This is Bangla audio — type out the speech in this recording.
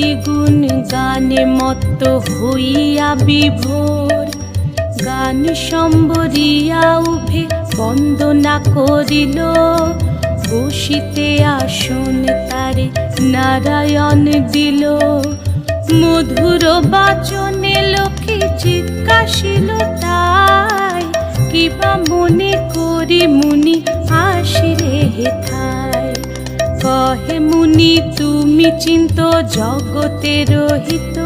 হরি গুণ গানে মত্ত হইয়া বিভোর। গান সম্বরিয়া উভে বন্দনা করিল। বসিতে আসন তারে নারায়ণ দিল। মধুর বাচনে লোকে জিজ্ঞাসিল, তাই কিবা মনে করি মুনি আসিরে হেথায় কহে মুনি তুমি চিন্ত জগতের হিত